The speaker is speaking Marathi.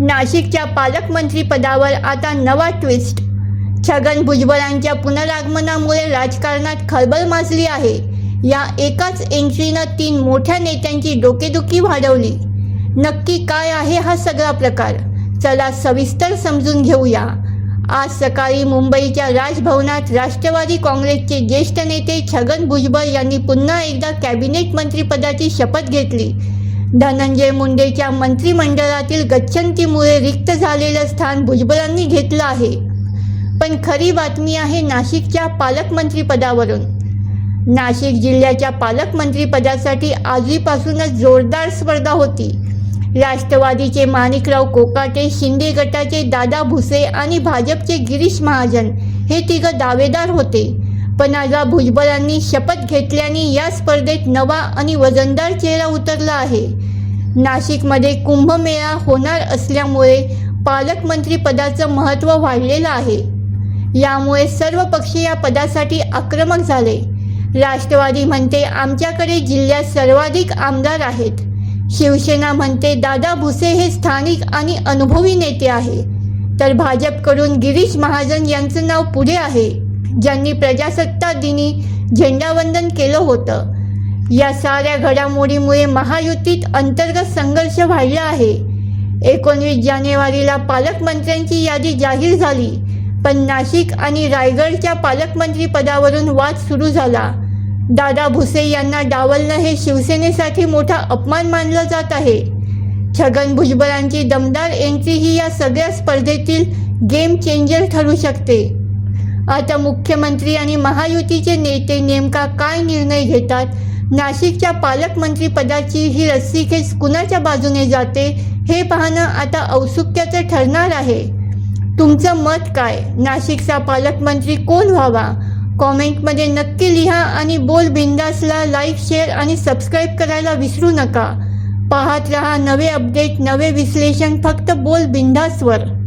नाशिकच्या पालकमंत्री पदावर आता नवा ट्विस्ट छगन भुजबळांच्या पुनरागमनामुळे राजकारणात खळबळ माजली आहे. या एकाच एंट्रीनं तीन मोठ्या नेत्यांची डोकेदुखी वाढवली. नक्की काय आहे हा सगळा प्रकार? चला सविस्तर समजून घेऊया. आज सकाळी मुंबईच्या राजभवनात राष्ट्रवादी काँग्रेसचे ज्येष्ठ नेते छगन भुजबळ यांनी पुन्हा एकदा कॅबिनेट मंत्रिपदाची शपथ घेतली. धनंजय मुंडेच्या मंत्रिमंडळातील गच्छंतीमुळे रिक्त झालेलं स्थान भुजबळांनी घेतलं आहे. पण खरी बातमी आहे नाशिकच्या पालकमंत्रीपदावरून. नाशिक जिल्ह्याच्या पालकमंत्रीपदासाठी आजपासूनच जोरदार स्पर्धा होती. राष्ट्रवादीचे माणिकराव कोकाटे शिंदे गटाचे दादा भुसे आणि भाजपचे गिरीश महाजन हे तिघं दावेदार होते. पण आता भुजबळांनी शपथ घेतल्याने या स्पर्धेत नवा आणि वजनदार चेहरा उतरला आहे. नाशिकमध्ये कुंभमेळा होणार असल्यामुळे पालकमंत्री पदाचं महत्त्व वाढलेलं आहे. यामुळे सर्व पक्ष या पदासाठी आक्रमक झाले. राष्ट्रवादी म्हणते आमच्याकडे जिल्ह्यात सर्वाधिक आमदार आहेत. शिवसेना म्हणते दादा भुसे हे स्थानिक आणि अनुभवी नेते आहे. तर भाजपकडून गिरीश महाजन यांचं नाव पुढे आहे. ज्यांनी प्रजासत्ताक दिनी झेंडावंदन केलं होतं. या साऱ्या घडामोडीमुळे महायुतीत अंतर्गत संघर्ष वाढला आहे. एकोणवीस जानेवारीला पालकमंत्र्यांची यादी जाहीर झाली पण नाशिक आणि रायगडच्या पालकमंत्री पदावरून वाद सुरू झाला. दादा भुसे यांना डावलणं हे शिवसेनेसाठी मोठा अपमान मानला जात आहे. छगन भुजबळांची दमदार एंट्री ही या सगळ्या स्पर्धेतील गेम चेंजर ठरू शकते. आता मुख्यमंत्री आणि महायुतीचे नेते नेमका काय निर्णय घेतात? नाशिकच्या पालकमंत्रीपदाची ही रस्सीखेच कुणाच्या बाजूने जाते? हे पाहणं आता औत्सुक्याचं ठरणार आहे. तुमचं मत काय? नाशिकचा पालकमंत्री कोण व्हावा? कॉमेंटमध्ये नक्की लिहा आणि बोल बिंदासला लाईक शेअर आणि सबस्क्राईब करायला विसरू नका. पाहत रहा नवे अपडेट नवे विश्लेषण फक्त बोल बिंदासवर.